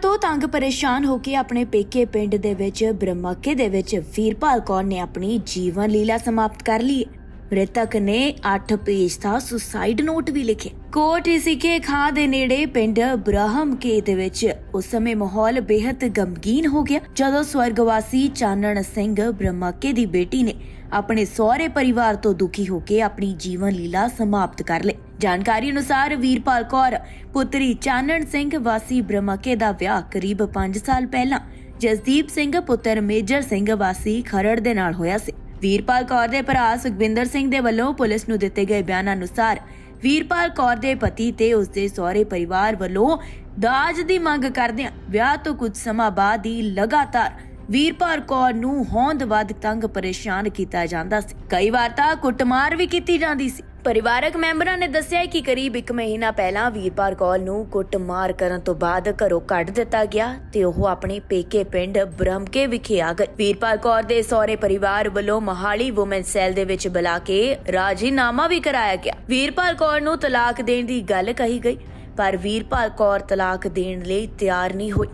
ਤੋਂ ਤੰਗ ਪਰੇਸ਼ਾਨ ਹੋ ਕੇ ਆਪਣੇ ਪੇਕੇ ਪਿੰਡ ਦੇ ਵਿੱਚ ਬ੍ਰਹਮਕੇ ਦੇ ਵਿੱਚ ਵੀਰਪਾਲ ਕੌਰ ਨੇ ਆਪਣੀ ਜੀਵਨ ਲੀਲਾ ਸਮਾਪਤ ਕਰ ਲਈ ਮ੍ਰਿਤਕ ਨੇ 8 ਪੇਜ ਦਾ ਸੁਸਾਈਡ ਨੋਟ ਵੀ ਲਿਖਿਆ ਕੋਟ ਇਸਿਕੇ ਖਾਂ ਦੇ ਨੇੜੇ ਪਿੰਡ ਬ੍ਰਹਮਕੇ ਦੇ ਵਿੱਚ ਉਸ ਸਮੇਂ ਮਾਹੌਲ ਬੇहद ਗਮਗੀਨ ਹੋ ਗਿਆ, ਜਦੋਂ ਸਵਰਗਵਾਸੀ ਚਾਨਣ ਸਿੰਘ ਬ੍ਰਹਮਕੇ ਦੀ ਬੇਟੀ ਨੇ ਆਪਣੇ ਸਹੁਰੇ ਪਰਿਵਾਰ ਤੋਂ ਦੁਖੀ ਹੋ ਕੇ ਆਪਣੀ ਜੀਵਨ ਲੀਲਾ ਸਮਾਪਤ ਕਰ ਲਈ। ਜਾਣਕਾਰੀ ਅਨੁਸਾਰ ਵੀਰਪਾਲ ਕੌਰ, ਪੁੱਤਰੀ ਚਾਨਣ ਸਿੰਘ ਵਾਸੀ ਬ੍ਰਹਮਾਕੇ ਦਾ ਵਿਆਹ ਕਰੀਬ 5 ਸਾਲ ਪਹਿਲਾਂ, ਜਸਦੀਪ ਸਿੰਘ ਪੁੱਤਰ ਮੇਜਰ ਸਿੰਘ ਵਾਸੀ ਖਰੜ ਦੇ ਨਾਲ ਹੋਇਆ ਸੀ। ਵੀਰਪਾਲ ਕੌਰ ਦੇ ਭਰਾ ਸੁਖਵਿੰਦਰ ਸਿੰਘ ਦੇ ਵੱਲੋਂ ਪੁਲਿਸ ਨੂੰ ਦਿੱਤੇ ਗਏ ਬਿਆਨ ਅਨੁਸਾਰ ਵੀਰਪਾਲ ਕੌਰ ਦੇ ਪਤੀ ਤੇ ਉਸਦੇ ਸਹੁਰੇ ਪਰਿਵਾਰ ਵੱਲੋਂ ਦਾਜ ਦੀ ਮੰਗ ਕਰਦਿਆਂ ਵਿਆਹ ਤੋਂ ਕੁਝ ਸਮਾਂ ਬਾਅਦ ਹੀ ਲਗਾਤਾਰ ਵੀਰਪਾਲ ਕੌਰ ਨੂੰ ਹੋਂਦ ਵੱਧ ਤੰਗ ਪਰੇਸ਼ਾਨ ਕੀਤਾ ਜਾਂਦਾ ਸੀ। ਕਈ ਵਾਰ ਤਾਂ ਕੁੱਟਮਾਰ ਵੀ ਕੀਤੀ ਜਾਂਦੀ ਸੀ। ਪਰਿਵਾਰਕ ਮੈਂਬਰਾਂ ਨੇ ਦੱਸਿਆ ਕਿ ਕਰੀਬ 1 ਮਹੀਨਾ ਪਹਿਲਾਂ ਵੀਰਪਾਲ ਕੌਰ ਨੂੰ ਕੁੱਟਮਾਰ ਕਰਨ ਤੋਂ ਬਾਅਦ ਘਰੋਂ ਕੱਢ ਦਿੱਤਾ ਗਿਆ ਤੇ ਉਹ ਆਪਣੇ ਪੇਕੇ ਪਿੰਡ ਬ੍ਰਹਮਕੇ ਵਿਖੇ ਆ ਗਏ ਵੀਰਪਾਲ ਕੌਰ ਦੇ ਸਹੁਰੇ ਪਰਿਵਾਰ ਵੱਲੋਂ ਮਹਾਲੀ ਔਮਨ ਸੈਲ ਦੇ ਵਿੱਚ ਬੁਲਾ ਕੇ ਰਾਜੀਨਾਮਾ ਵੀ ਕਰਾਇਆ ਗਿਆ। ਵੀਰਪਾਲ ਕੌਰ ਨੂੰ ਤਲਾਕ ਦੇਣ ਦੀ ਗੱਲ ਕਹੀ ਗਈ, ਪਰ ਵੀਰਪਾਲ ਕੌਰ ਤਲਾਕ ਦੇਣ ਲਈ ਤਿਆਰ ਨਹੀਂ ਹੋਈ।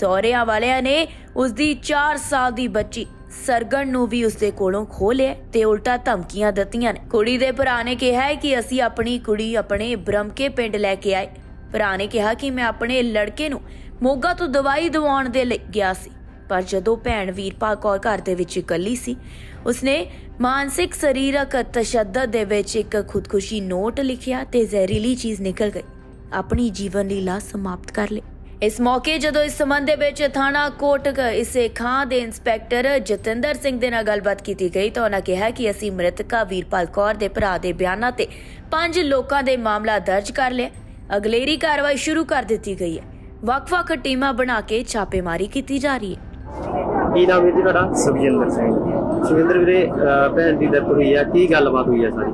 ਸਹੁਰਿਆਂ ਵਾਲਿਆਂ ਨੇ ਉਸ ਦੀ 4 ਸਾਲ ਦੀ ਬੱਚੀ ਸਰਗਣ ਨੂੰ ਵੀ ਉਸ ਕੋਲੋਂ ਖੋਹ ਲਿਆ ਤੇ ਉਲਟਾ ਧਮਕੀਆਂ ਦਿੱਤੀਆਂ ਨੇ। ਕੁੜੀ ਦੇ ਭਰਾ ਨੇ ਕਿਹਾ ਕਿ ਅਸੀਂ ਆਪਣੀ ਕੁੜੀ ਆਪਣੇ ਬ੍ਰਹਮਕੇ ਪਿੰਡ ਲੈ ਕੇ ਆਏ। ਭਰਾ ਨੇ ਕਿਹਾ ਕਿ ਮੈਂ ਆਪਣੇ ਲੜਕੇ ਨੂੰ ਮੋਗਾ ਤੋਂ ਦਵਾਈ ਦਿਵਾਉਣ ਦੇ ਲਈ ਗਿਆ ਸੀ, ਪਰ ਜਦੋਂ ਭੈਣ ਵੀਰਪਾਲ ਕੌਰ ਘਰ ਦੇ ਵਿੱਚ ਇਕੱਲੀ ਸੀ, ਉਸਨੇ ਮਾਨਸਿਕ ਸਰੀਰਕ ਤਸ਼ੱਦਦ ਦੇ ਵਿੱਚ ਇੱਕ ਖੁਦਕੁਸ਼ੀ ਨੋਟ ਲਿਖਿਆ ਤੇ ਜ਼ਹਿਰੀਲੀ ਚੀਜ਼ ਨਿਕਲ ਗਈ। ਆਪਣੀ ਜੀਵਨ ਲੀਲਾ ਸਮਾਪਤ ਕਰ ਲਈ। ਇਸ ਮੌਕੇ ਜਦੋਂ ਇਸ ਸੰਬੰਧ ਦੇ ਵਿੱਚ ਥਾਣਾ ਕੋਟਕ ਇਸੇ ਖਾਂ ਦੇ ਇੰਸਪੈਕਟਰ ਜਤਿੰਦਰ ਸਿੰਘ ਦੇ ਨਾਲ ਗੱਲਬਾਤ ਕੀਤੀ ਗਈ ਤਾਂ ਉਹਨਾਂ ਕਿਹਾ ਕਿ ਅਸੀਂ ਮ੍ਰਿਤਕਾ ਵੀਰਪਾਲ ਕੌਰ ਦੇ ਭਰਾ ਦੇ ਬਿਆਨਾਂ ਤੇ ਪੰਜ ਲੋਕਾਂ ਦੇ ਮਾਮਲਾ ਦਰਜ ਕਰ ਲਿਆ। ਅਗਲੇਰੀ ਕਾਰਵਾਈ ਸ਼ੁਰੂ ਕਰ ਦਿੱਤੀ ਗਈ ਹੈ। ਵੱਖ-ਵੱਖ ਟੀਮਾਂ ਬਣਾ ਕੇ ਛਾਪੇਮਾਰੀ ਕੀਤੀ ਜਾ ਰਹੀ ਹੈ। ਕੀ ਨਾਮ ਹੈ ਜੀ ਤੁਹਾਡਾ? ਸੁਖਜਿੰਦਰ ਸਿੰਘ। ਸੁਖਿੰਦਰ ਵੀਰੇ ਅਹ ਭੈਣ ਦੀ ਡੈਥ ਹੋਈ ਹੈ ਕੀ ਗੱਲਬਾਤ ਹੋਈ ਹੈ ਸਾਰੀ?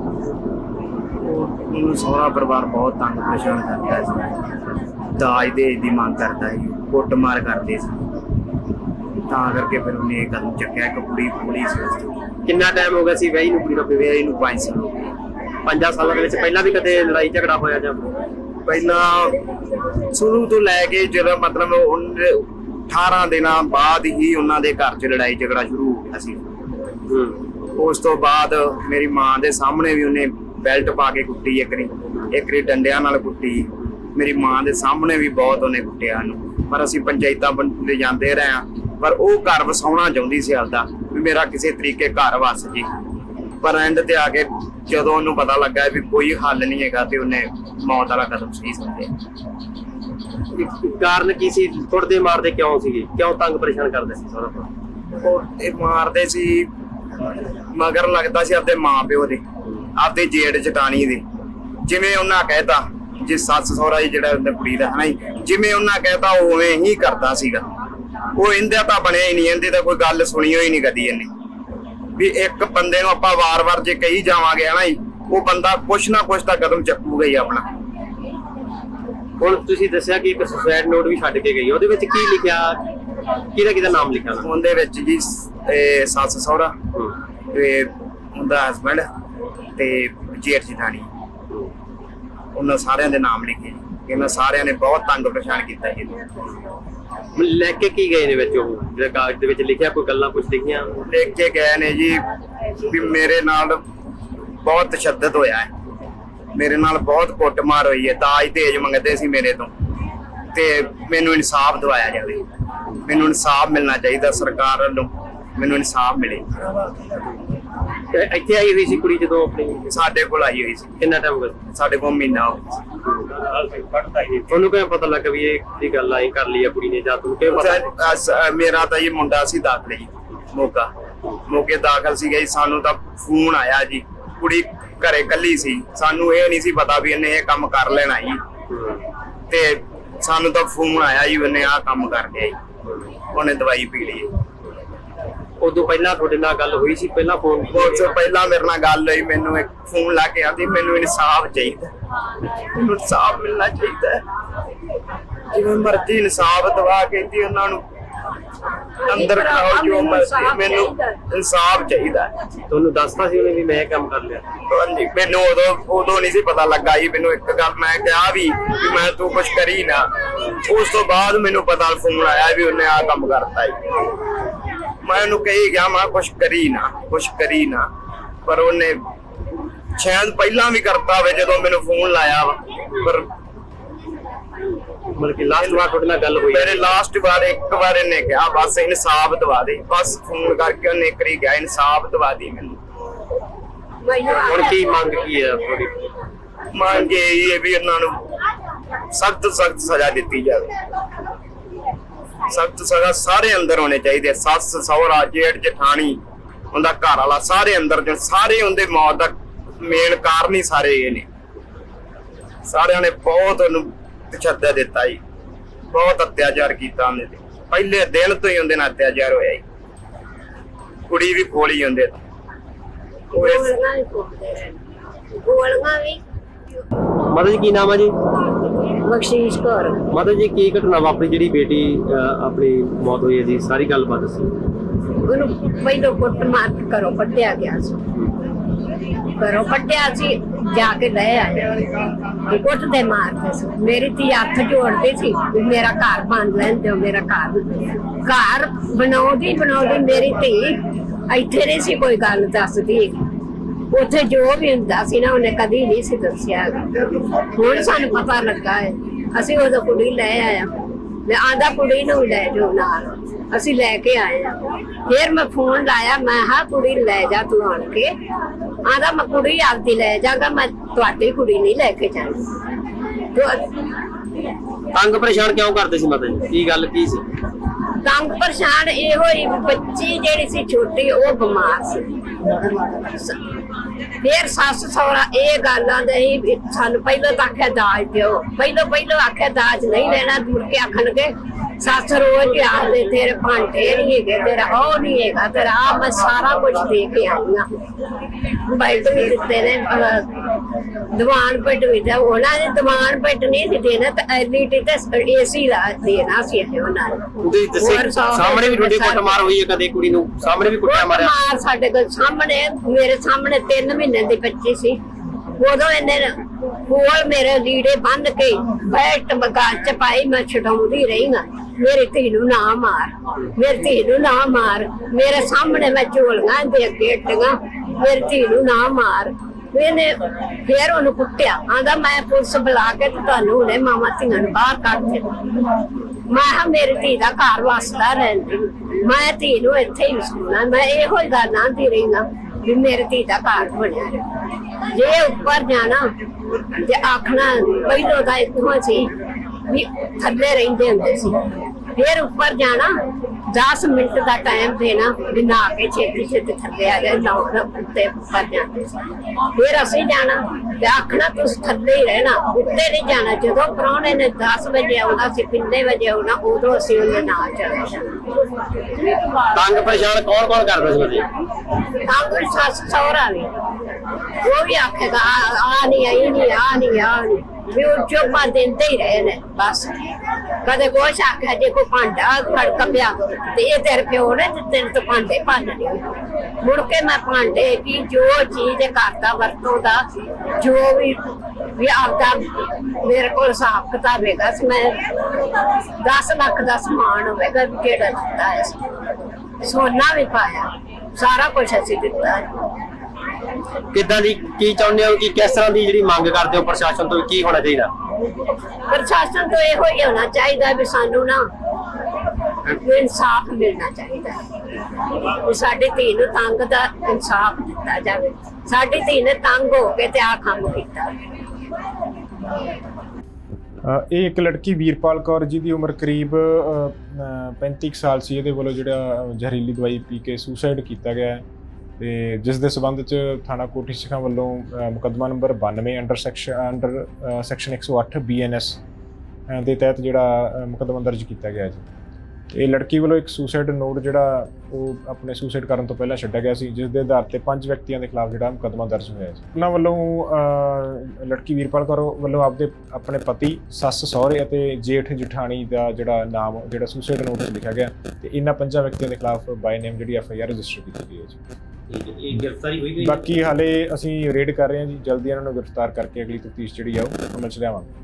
ਉਹਨੂੰ ਸਹੁਰਾ ਪਰਿਵਾਰ ਬਹੁਤ ਤੰਗ ਪਰੇਸ਼ਾਨ ਕਰਦਾ ਸੀ। ਦਾਜ ਦੇ ਦੀ ਮੰਗ ਕਰਦਾ ਸੀ ਕੁੱਟਮਾਰ ਕਰਦੇ ਸੀ। ਤਾਂ ਕਰਕੇ ਫਿਰ ਉਹਨੇ ਇਹ ਕਦਮ ਚੱਕਿਆ ਇੱਕ ਕੁੜੀ ਕੁੜੀ ਸੀ। ਕਿੰਨਾ ਟਾਈਮ ਹੋ ਗਿਆ ਸੀ ਵਿਆਹੀ ਨੂੰ ਕੁੜੀ ਨੂੰ ਵਿਆਹ ਇਹਨੂੰ 5 ਸਾਲ ਹੋ ਗਏ। ਪੰਜਾਂ ਸਾਲਾਂ ਦੇ ਵਿੱਚ ਪਹਿਲਾਂ ਵੀ ਕਦੇ ਲੜਾਈ ਝਗੜਾ ਹੋਇਆ ਜਾਂ ਪਹਿਲਾਂ ਸ਼ੁਰੂ ਤੋਂ ਲੈ ਕੇ ਜਦੋਂ ਮਤਲਬ ਉਹਨੇ 18 ਦਿਨਾਂ ਬਾਅਦ ਹੀ ਉਹਨਾਂ ਦੇ ਘਰ 'ਚ ਲੜਾਈ ਝਗੜਾ ਸ਼ੁਰੂ ਹੋ ਗਿਆ ਸੀ। ਉਸ ਤੋਂ ਬਾਅਦ ਮੇਰੀ ਮਾਂ ਦੇ ਸਾਹਮਣੇ ਵੀ ਉਹਨੇ ਬੈਲਟ ਪਾ ਕੇ ਕੁੱਟੀ ਇੱਕ ਰੀ ਇੱਕ ਰੀ ਡੰਡਿਆਂ ਨਾਲ ਕੁੱਟੀ। ਮੇਰੀ ਮਾਂ ਦੇ ਸਾਹਮਣੇ ਵੀ ਬਹੁਤ ਉਹਨੇ ਕੁੱਟਿਆ ਉਹਨੂੰ ਪਰ ਅਸੀਂ ਪੰਚਾਇਤਾਂ ਬੰਦੇ ਜਾਂਦੇ ਰਹੇ ਹਾਂ। ਪਰ ਉਹ ਘਰ ਵਸਾਉਣਾ ਚਾਹੁੰਦੀ ਸੀ ਆਪਦਾ ਵੀ ਮੇਰਾ ਕਿਸੇ ਤਰੀਕੇ ਘਰ ਵਸ ਜੀ। ਪਰ ਐਂਡ ਤੇ ਆ ਕੇ ਜਦੋਂ ਉਹਨੂੰ ਪਤਾ ਲੱਗਾ ਵੀ ਕੋਈ ਹੱਲ ਨਹੀਂ ਹੈਗਾ ਤੇ ਉਹਨੇ ਮੌਤ ਵਾਲਾ ਕਦਮ ਸਹੀ ਸਮਝਿਆ ਕਾਰਨ ਕੀ ਸੀ? ਕੁੱਟਦੇ ਮਾਰਦੇ ਕਿਉਂ ਸੀਗੇ? ਕਿਉਂ ਤੰਗ ਪਰੇਸ਼ਾਨ ਕਰਦੇ ਸੀ ਸਾਰਾ ਉਹ ਇਹ ਮਾਰਦੇ ਸੀ ਮਗਰ ਲੱਗਦਾ ਸੀ ਆਪਦੇ ਮਾਂ ਪਿਓ ਦੇ ਆਪਦੇ ਜੇੜ ਚਟਾਣੀ ਦੇ। ਜਿਵੇਂ ਉਹਨਾਂ ਕਹਿਤਾ ਜੇ ਸੱਸ ਸਹੁਰਾ ਜਿਹੜਾ ਉਹਦੇ ਕੁੜੀ ਦਾ ਹਨਾ ਜੀ, ਜਿਵੇਂ ਉਹਨਾਂ ਕਹਿਤਾ ਉਵੇਂ ਹੀ ਕਰਦਾ ਸੀਗਾ। ਉਹ ਇਹਦਾ ਤਾਂ ਬਣਿਆ ਹੀ ਨਹੀਂ ਇਹਦੇ ਤਾਂ ਕੋਈ ਗੱਲ ਸੁਣੀ ਹੋਈ ਨਹੀਂ ਕਦੀ ਇਹਨੇ ਵੀ ਇੱਕ ਬੰਦੇ ਨੂੰ ਆਪਾਂ ਵਾਰ-ਵਾਰ ਜੇ ਕਹੀ ਜਾਵਾਂਗੇ ਹਨਾ ਜੀ ਉਹ ਬੰਦਾ ਕੁਛ ਨਾ ਕੁਛ ਤਾਂ ਕਦਮ ਚੱਕੂਗਾ ਹੀ ਆਪਣਾ। ਹੁਣ ਤੁਸੀਂ ਦੱਸਿਆ ਕਿ ਇੱਕ ਸੁਸਾਇਡ ਨੋਟ ਵੀ ਛੱਡ ਕੇ ਗਈ ਉਹਦੇ ਵਿੱਚ ਕੀ ਲਿਖਿਆ? ਕਿਹਦਾ ਕਿਹਦਾ ਨਾਮ ਲਿਖਿਆ ਉਹਦੇ? ਵਿੱਚ ਜੀ ਇਹ ਸੱਸ ਸਹੁਰਾ ਤੇ ਉਹਦਾ ਹਸਬੰਡ ਤੇ ਜੇਠ ਜਠਾਣੀ ਉਹਨਾਂ ਸਾਰਿਆਂ ਦੇ ਨਾਮ ਲਿਖੇ ਜੀ ਕਿ ਇਹਨਾਂ ਸਾਰਿਆਂ ਨੇ ਬਹੁਤ ਤੰਗ ਪਰੇਸ਼ਾਨ ਕੀਤਾ ਜੀ। ਇਹਨੂੰ। ਲੈ ਕੇ ਕੀ ਗਏ ਨੇ ਵਿੱਚ ਉਹ? ਜਿਹੜਾ ਕਾਗਜ਼ ਦੇ ਵਿੱਚ ਲਿਖਿਆ ਕੋਈ ਗੱਲਾਂ ਕੁਝ ਲਿਖੀਆਂ? ਲਿਖ ਕੇ ਗਏ ਨੇ ਜੀ ਵੀ ਮੇਰੇ ਨਾਲ ਬਹੁਤ ਤਸ਼ੱਦਦ ਹੋਇਆ ਹੈ। ਮੇਰੇ ਨਾਲ ਬਹੁਤ ਕੁੱਟਮਾਰ ਹੋਈ ਹੈ ਦਾਜ ਤੇਜ ਮੰਗਦੇ ਸੀ ਮੇਰੇ ਤੋਂ। ਤੇ ਮੈਨੂੰ ਇਨਸਾਫ ਦਿਵਾਇਆ ਜਾਵੇ। ਮੈਨੂੰ ਇਨਸਾਫ ਮਿਲਣਾ ਚਾਹੀਦਾ ਸਰਕਾਰ ਵੱਲੋਂ। ਮੈਨੂੰ ਇਨਸਾਫ ਮਿਲੇ। ਤੇ ਇੱਥੇ ਆਈ ਹੋਈ ਸੀ ਕੁੜੀ ਜਦੋਂ ਆਪਣੀ? ਸਾਡੇ ਕੋਲ ਆਈ ਹੋਈ ਸੀ। ਕਿੰਨਾ ਟਾਈਮ ਹੋ ਗਿਆ? ਸਾਡੇ ਕੋਲ ਮਹੀਨਾ ਹੋ ਗਿਆ ਸੀ। ਤੁਹਾਨੂੰ ਕਿਵੇਂ ਪਤਾ ਲੱਗਾ ਵੀ ਇਹ ਦੀ ਗੱਲ ਆਈ ਕਰ ਲਈ ਆ ਕੁੜੀ ਨੇ ਜਾਂ ਤੁਹਾਨੂੰ ਕਿਵੇਂ ਪਤਾ ਸਰ, ਅਸ- ਅ, ਮੇਰਾ ਤਾਂ ਇਹ ਮੁੰਡਾ ਸੀ ਦਾਖਲ ਜੀ ਮੋਗਾ। ਮੋਗੇ ਦਾਖਲ ਸੀਗਾ ਜੀ ਸਾਨੂੰ ਤਾਂ ਫੋਨ ਆਇਆ ਜੀ। ਕੁੜੀ ਘਰੇ ਕੱਲੀ ਸੀ ਸਾਨੂੰ ਇਹ ਨਹੀਂ ਸੀ ਪਤਾ ਵੀ ਇਹਨੇ ਇਹ ਕੰਮ ਕਰ ਲੈਣਾ ਜੀ। ਤੇ ਸਾਨੂੰ ਤਾਂ ਫੋਨ ਆਇਆ ਜੀ ਉਹਨੇ ਆਹ ਕੰਮ ਕਰ ਲਿਆ ਜੀ। ਉਹਨੇ ਦਵਾਈ ਪੀ ਲਈ ਉਦੋਂ ਪਹਿਲਾਂ ਤੁਹਾਡੇ ਨਾਲ ਗੱਲ ਹੋਈ ਸੀ ਪਹਿਲਾਂ ਫੋਨ ਬਹੁਤ ਤੋਂ ਪਹਿਲਾਂ ਮੇਰੇ ਨਾਲ ਗੱਲ ਹੋਈ ਮੈਨੂੰ ਇੱਕ ਫੋਨ ਲਾ ਕੇ ਆਂਦੀ ਮੈਨੂੰ ਇਨਸਾਫ ਚਾਹੀਦਾ ਮੈਨੂੰ ਇਨਸਾਫ ਮਿਲਣਾ ਚਾਹੀਦਾ ਹੈ। ਜਿਵੇਂ ਮਰਜ਼ੀ ਇਨਸਾਫ ਦਵਾ ਕਹਿੰਦੀ ਉਹਨਾਂ ਨੂੰ ਅੰਦਰ ਕਰਾਓ ਜੋ ਮਰਜ਼ੀ ਮੈਨੂੰ ਇਨਸਾਫ ਚਾਹੀਦਾ ਹੈ। ਤੁਹਾਨੂੰ ਦੱਸਤਾ ਸੀ ਉਹਨੇ ਵੀ ਮੈਂ ਇਹ ਕੰਮ ਕਰ ਲਿਆ। ਹਾਂਜੀ ਮੈਨੂੰ ਉਦੋਂ ਉਦੋਂ ਨਹੀਂ ਸੀ ਪਤਾ ਲੱਗਾ ਜੀ ਮੈਨੂੰ ਇੱਕ ਗੱਲ ਮੈਂ ਕਿਹਾ ਵੀ ਵੀ ਮੈਂ ਤੂੰ ਕੁਝ ਕਰੀ ਨਾ। ਉਸ ਤੋਂ ਬਾਅਦ ਮੈਨੂੰ ਪਤਾ ਫੋਨ ਆਇਆ ਵੀ ਉਹਨੇ ਆ ਕੰਮ ਕਰਤਾ ਜੀ। ਮੈਂ ਉਹਨੂੰ ਕਹੀ ਗਿਆ ਮੈਂ ਕੁਝ ਕਰੀ ਨਾ ਕੁਝ ਕਰੀ ਨਾ। ਪਰ ਉਹਨੇ ਸ਼ਾਇਦ ਪਹਿਲਾਂ ਵੀ ਕਰਤਾ ਹੋਵੇ ਜਦੋਂ ਮੈਨੂੰ ਫੋਨ ਲਾਇਆ ਵਾ। ਪਰ ਮਤਲਬ ਕਿ ਲਾਸਟ ਵਾਰ ਤੁਹਾਡੇ ਨਾਲ ਗੱਲ ਹੋਈ ਮੇਰੇ ਲਾਸਟ ਵਾਰ ਇੱਕ ਵਾਰ ਇਹਨੇ ਕਿਹਾ ਬਸ ਇਨਸਾਫ ਦਵਾ ਦੇ। ਬਸ ਫੋਨ ਕਰਕੇ ਉਹਨੇ ਕਰੀ ਗਿਆ ਇਨਸਾਫ ਦਵਾ ਦੇ ਮੈਨੂੰ। ਹੁਣ ਕੀ ਮੰਗ ਕੀ ਹੈ ਤੁਹਾਡੀ? ਮੰਗੇ ਇਹ ਵੀ ਇਹਨਾਂ ਨੂੰ ਸਖਤ ਸਖਤ ਸਜ਼ਾ ਦਿੱਤੀ ਜਾਵੇ। ਸਖਤ ਸਜ਼ਾ ਸਾਰੇ ਅੰਦਰ ਹੋਣੇ ਚਾਹੀਦੇ ਸੱਸ ਸਹੁਰਾ ਜੇਠ ਜਠਾਣੀ ਉਹਦਾ ਘਰ ਵਾਲਾ ਸਾਰੇ ਅੰਦਰ ਦੇ ਸਾਰੇ ਉਹਦੇ ਮੌਤ ਦਾ ਮੇਨ ਕਾਰਨ ਹੀ ਸਾਰੇ ਇਹ ਨੇ। ਸਾਰਿਆਂ ਨੇ ਬਹੁਤ ਉਹਨੂੰ ਤਸ਼ੱਦਦ ਦਿੱਤਾ ਜੀ। ਬਹੁਤ ਅਤਿਆਚਾਰ ਕੀਤਾ ਉਹਨੇ ਤੇ। ਪਹਿਲੇ ਦਿਨ ਤੋਂ ਹੀ ਉਹਦੇ ਨਾਲ ਅਤਿਆਚਾਰ ਹੋਇਆ ਜੀ। ਕੁੜੀ ਵੀ ਖੋਲੀ ਹੁੰਦੇ ਗੋਲੀਆਂ ਵੀ ਮਾਤਾ ਜੀ ਕੀ ਨਾਮ ਹੈ ਜੀ? ਬਖਸ਼ੀਸ਼ ਕੌਰ। ਮਾਤਾ ਜੀ ਕੀ ਘਟਨਾ ਵਾਪਰੀ ਜਿਹੜੀ ਬੇਟੀ ਅਹ, ਆਪਣੀ ਮੌਤ ਹੋਈ ਹੈ ਜੀ? ਸਾਰੀ ਗੱਲਬਾਤ ਦੱਸੋ। ਉਹਨੂੰ ਪਹਿਲੋਂ ਕੁੱਟ ਮਾਰ ਕੇ ਘਰੋਂ ਕੱਢਿਆ ਗਿਆ ਸੀ। ਘਰੋਂ ਕੱਢਿਆ ਸੀ ਜਾ ਕੇ ਲੈ ਆਏ ਤੇ ਕੁੱਟ ਦੇ ਮਾਰਦੇ ਸੀ। ਮੇਰੀ ਧੀ ਹੱਥ ਜੋੜਦੀ ਸੀ ਵੀ ਮੇਰਾ ਘਰ ਬਣ ਲੈਣ ਦਿਓ ਮੇਰਾ ਘਰ ਘਰ ਬਣਾਉਂਦੀ ਬਣਾਉਂਦੀ ਮੇਰੀ ਧੀ ਇੱਥੇ ਨਹੀਂ ਸੀ ਕੋਈ ਗੱਲ ਦੱਸਦੀ। ਉੱਥੇ ਜੋ ਵੀ ਹੁੰਦਾ ਸੀ ਨਾ ਉਹਨੇ ਕਦੀ ਨਹੀਂ ਸੀ ਦੱਸਿਆ ਹੁਣ ਸਾਨੂੰ ਪਤਾ ਲੱਗਾ ਹੈ ਅਸੀਂ ਉਹਦਾ ਕੁੜੀ ਲੈ ਆਇਆ। ਮੈਂ ਆਂਦਾ ਕੁੜੀ ਨੂੰ ਲੈ ਜਾਓ ਨਾਲ। ਅਸੀਂ ਲੈ ਕੇ ਆਏ ਆ ਫਿਰ ਮੈਂ ਫੋਨ ਲਾਇਆ ਮੈਂ ਹਾਂ ਕੁੜੀ ਲੈ ਜਾ ਤੂੰ ਆਣ ਕੇ। ਆਂਦਾ ਮੈਂ ਕੁੜੀ ਆਪਦੀ ਲੈ ਜਾਗਾ ਮੈਂ ਤੁਹਾਡੀ ਕੁੜੀ ਨਹੀਂ ਲੈ ਕੇ ਜਾਣੀ। ਤੰਗ ਪਰੇਸ਼ਾਨ ਕਿਉਂ ਕਰਦੇ ਸੀ ਮਾਤਾ ਜੀ? ਕੀ ਗੱਲ ਕੀ ਸੀ? ਤੰਗ ਪਰੇਸ਼ਾਨ ਇਹੋ ਹੀ ਬੱਚੀ ਜਿਹੜੀ ਸੀ ਛੋਟੀ ਉਹ ਬਿਮਾਰ ਸ- ਫਿਰ ਸੱਸ ਸਹੁਰਾ ਇਹ ਗੱਲਾਂ ਦੇ ਹੀ ਸਾਨੂੰ ਪਹਿਲਾਂ ਤਾਂ ਆਖਿਆ ਦਾਜ ਦਿਓ। ਪਹਿਲਾਂ ਪਹਿਲਾਂ ਆਖਿਆ ਦਾਜ ਨਹੀਂ ਲੈਣਾ, ਮੁੜ ਕੇ ਆਖਣਗੇ, ਸੱਸ ਰੋਜ਼ ਹੀ ਆਖਦੇ ਤੇਰੇ ਭਾਂਡੇ ਨਹੀਂ ਹੈਗੇ, ਤੇਰਾ ਉਹ ਨਹੀਂ ਹੈਗਾ, ਤੇਰਾ ਆ ਮੈਂ ਸਾਰਾ ਕੁਝ ਦੇ ਕੇ ਆਈ ਆ ਬੈਡ ਵੀ ਦਿੱਤੇ ਨੇ ਦੀਵਾਨ ਬੈਡ ਵੀ ਦਿੱਤਾ ਉਹਨਾਂ ਨੇ ਦੀਵਾਨ ਬੈਡ ਨਹੀਂ ਸੀ ਦੇਣਾ ਤੇ ਐਲਈਡੀ ਤੇ ਏਸੀ ਲਾ ਦੇਣਾ ਸੀ ਇਹ ਉਹਨਾਂ ਨੇ। ਦੱਸੇ ਹੋਰ ਸੌ ਸਾਹਮਣੇ ਵੀ ਤੁਹਾਡੀ ਕੁੱਟ ਮਾਰ ਹੋਈ ਹੈ ਕਦੇ ਕੁੜੀ ਨੂੰ? ਸਾਹਮਣੇ ਵੀ ਕੁੱਟਿਆ ਮਾਰਿਆ? ਮਾਰ ਸਾਡੇ ਕੋਲ ਸਾਹਮਣੇ ਮੇਰੇ ਸਾਹਮਣੇ 3 ਮਹੀਨੇ ਦੀ ਬੱਚੀ ਸੀ। ਉਦੋਂ ਇਹਨੇ ਕੋਲ ਮੇਰੇ ਲੀੜੇ ਬੰਨ ਕੇ ਬੈਠ ਮਗਾਲ ਚ ਪਾਈ ਮੈਂ ਛਡਾਉਂਦੀ ਰਹੀ ਨਾ ਮੇਰੀ ਧੀ ਨੂੰ ਨਾ ਮਾਰ ਮੇਰੀ ਧੀ ਨੂੰ ਨਾ ਮਾਰ। ਮੇਰੇ ਸਾਹਮਣੇ ਮੈਂ ਝੋਲੀਆਂ ਦੇ ਅੱਗੇ ਟੀਆਂ ਮੇਰੀ ਧੀ ਨੂੰ ਨਾ ਮਾਰ। ਇਹਨੇ ਫੇਰ ਉਹਨੂੰ ਕੁੱਟਿਆ। ਆਂਦਾ ਮੈਂ ਪੁਲਿਸ ਬੁਲਾ ਕੇ ਤੇ ਤੁਹਾਨੂੰ ਹੁਣੇ ਮਾਮਾ ਧੀਆਂ ਨੂੰ ਬਾਹਰ ਕੱਢ ਦੇ ਮੈਂ ਕਿਹਾ, ਮੇਰੀ ਧੀ ਦਾ ਘਰ ਵਸਦਾ ਰਹਿੰਦੀ। ਮੈਂ ਧੀ ਨੂੰ ਇੱਥੇ ਹੀ ਸੁਣਾ ਮੈਂ ਇਹੋ ਹੀ ਗੱਲ ਆਂਦੀ ਰਹੀ ਨਾ ਵੀ ਮੇਰੀ ਧੀ ਦਾ ਘਰ ਬਣਿਆ ਜੇ ਉੱਪਰ ਜਾਣਾ, ਤੇ ਆਖਣਾ, ਪਹਿਲੋਂ ਦਾ ਇੱਥੋਂ ਸੀ ਵੀ ਥੱਲੇ ਰਹਿੰਦੇ ਹੁੰਦੇ ਸੀ। ਫਿਰ ਉੱਪਰ ਜਾਣਾ। 10 ਮਿੰਟ ਦਾ ਟਾਈਮ ਦੇਣਾ ਵੀ ਨਹਾ ਕੇ ਛੇਤੀ ਛੇਤੀ ਥੱਲੇ ਆ ਜਾਏ ਲਾਉਣ ਉੱਤੇ ਉੱਪਰ ਜਾਂਦੇ ਫਿਰ ਅਸੀਂ ਜਾਣਾ। ਤੇ ਆਖਣਾ ਤੁਸੀਂ ਥੱਲੇ ਹੀ ਰਹਿਣਾ ਉੱਤੇ ਨਹੀਂ ਜਾਣਾ। ਜਦੋਂ ਪ੍ਰਾਹੁਣੇ ਨੇ 10 ਵਜੇ ਆਉਣਾ ਸੀ ਕਿੰਨੇ ਵਜੇ ਆਉਣਾ ਉਦੋਂ ਅਸੀਂ ਉਹਦੇ ਨਾਲ ਚਲੇ ਜਾਣਾ। ਤੰਗ ਪਰੇਸ਼ਾਨ ਕੌਣ ਕੌਣ ਕਰਦਾ ਸੀ ਜੀ ਤਾਂ ਕੋਈ ਸੱਸ ਸਹੁਰਾ ਵੀ। ਉਹ ਵੀ ਆਖੇਗਾ ਆ ਨਹੀਂ ਆਈ ਨਹੀਂ ਆ ਨਹੀਂ ਆ ਨਹੀਂ। ਵੀ ਉਹ ਚੁੱਪਾ ਦਿੰਦੇ ਹੀ ਰਹੇ ਨੇ, ਬਸ। ਕਦੇ ਕੁਛ ਆਖਿਆ, ਜੇ ਕੋਈ ਭਾਂਡਾ ਖੜਕ ਪਿਆ, ਤੇ ਇਹ ਤੇਰੇ ਪਿਓ ਨੇ ਤੇ ਤੈਨੂੰ ਤਾਂ ਭਾਂਡੇ ਭੰਨਣੇ ਮੁੜ ਕੇ ਮੈਂ ਭਾਂਡੇ ਕੀ, ਜੋ ਚੀਜ਼ ਘਰ ਦਾ ਵਰਤੋਂ ਦਾ ਜੋ ਵੀ ਵੀ ਆਪਦਾ ਮੇਰੇ ਕੋਲ ਹਿਸਾਬ ਕਿਤਾਬ ਹੈਗਾ ਮੈਂ 10 ਲੱਖ ਦਾ ਸਮਾਨ ਹੋਵੇਗਾ ਵੀ ਕਿਹੜਾ ਦਿੱਤਾ ਹੈ। ਸੋਨਾ ਵੀ ਪਾਇਆ, ਸਾਰਾ ਕੁਝ ਅਸੀਂ ਦਿੱਤਾ। ਹੈ ਕਿੱਦਾਂ ਦੀ ਕੀ ਚਾਹੁੰਦੇ ਹੋ ਕਿ ਕਿਸ ਤਰ੍ਹਾਂ ਦੀ ਜਿਹੜੀ ਮੰਗ ਕਰਦੇ ਹੋ ਪ੍ਰਸ਼ਾਸਨ ਤੋਂ ਕੀ ਹੋਣਾ ਚਾਹੀਦਾ? ਪ੍ਰਸ਼ਾਸਨ ਤੋਂ ਇਹੋ ਹੀ ਹੋਣਾ ਚਾਹੀਦਾ ਵੀ ਸਾਨੂੰ ਨਾ ਇਨਸਾਫ ਮਿਲਣਾ ਚਾਹੀਦਾ। ਹੈ। ਸਾਡੀ ਧੀ ਨੂੰ ਤੰਗ ਦਾ ਇਨਸਾਫ ਦਿੱਤਾ ਜਾਵੇ। ਸਾਡੀ ਧੀ ਨੇ ਤੰਗ ਹੋ ਕੇ ਤੇ ਆ ਕੰਮ ਕੀਤਾ। ਇਹ ਇੱਕ ਲੜਕੀ ਵੀਰਪਾਲ ਕੌਰ ਜੀ ਦੀ ਉਮਰ ਕਰੀਬ ਅ, ਅ, 35 ਕੁ ਸਾਲ ਸੀ। ਇਹਦੇ ਵੱਲੋਂ ਜਿਹੜਾ ਜ਼ਹਿਰੀਲੀ ਦਵਾਈ ਪੀ ਕੇ ਸੁਸਾਈਡ ਕੀਤਾ ਗਿਆ ਹੈ। ਤੇ ਜਿਸ ਦੇ ਸਬੰਧ ਚ ਥਾਣਾ ਕੋਠੀ ਸਿੱਖਾਂ ਵੱਲੋਂ ਮੁਕੱਦਮਾ number 92 under section under uh, section 108 BNS ਦੇ ਤਹਿਤ ਜਿਹੜਾ ਮੁਕੱਦਮਾ ਦਰਜ ਕੀਤਾ ਗਿਆ ਜੀ। ਇਹ ਲੜਕੀ ਵੱਲੋਂ ਇੱਕ ਸੁਸਾਈਡ ਨੋਟ ਜਿਹੜਾ ਉਹ ਆਪਣੇ ਸੁਸਾਈਡ ਕਰਨ ਤੋਂ ਪਹਿਲਾਂ ਛੱਡਿਆ ਗਿਆ ਸੀ ਜਿਸ ਦੇ ਆਧਾਰ ਤੇ ਪੰਜ ਵਿਅਕਤੀਆਂ ਦੇ ਖਿਲਾਫ ਜਿਹੜਾ ਮੁਕੱਦਮਾ ਦਰਜ ਹੋਇਆ ਸੀ ਉਹਨਾਂ ਵੱਲੋਂ ਲੜਕੀ ਵੀਰਪਾਲ ਕੌਰ ਵੱਲੋਂ ਆਪਦੇ ਆਪਣੇ ਪਤੀ ਸੱਸ ਸਹੁਰੇ ਅਤੇ ਜੇਠ ਜਠਾਣੀ ਦਾ ਜਿਹੜਾ ਨਾਮ ਜਿਹੜਾ ਸੁਸਾਈਡ ਨੋਟ 'ਚ ਲਿਖਿਆ ਗਿਆ ਤੇ ਇਹਨਾਂ ਪੰਜਾਂ ਵਿਅਕਤੀਆਂ ਦੇ ਖਿਲਾਫ ਬਾਈ ਨੇਮ ਜਿਹੜੀ ਐਫ ਆਈ ਆਰ ਰਜਿਸਟਰ ਕੀਤੀ ਗਈ ਹੈ ਜੀ। ਇਹ ਗ੍ਰਿਫਤਾਰੀ ਹੋਈ ਗਈ ਬਾਕੀ ਹਾਲੇ ਅਸੀਂ ਰੇਡ ਕਰ ਰਹੇ ਹਾਂ ਜੀ, ਜਲਦੀ ਇਹਨਾਂ ਨੂੰ ਗ੍ਰਿਫਤਾਰ ਕਰਕੇ ਅਗਲੀ ਤਫਤੀਸ਼ ਜਿਹੜੀ ਆ ਉਹ ਅਮਲ ਚ ਲਿਆਵਾਂਗੇ।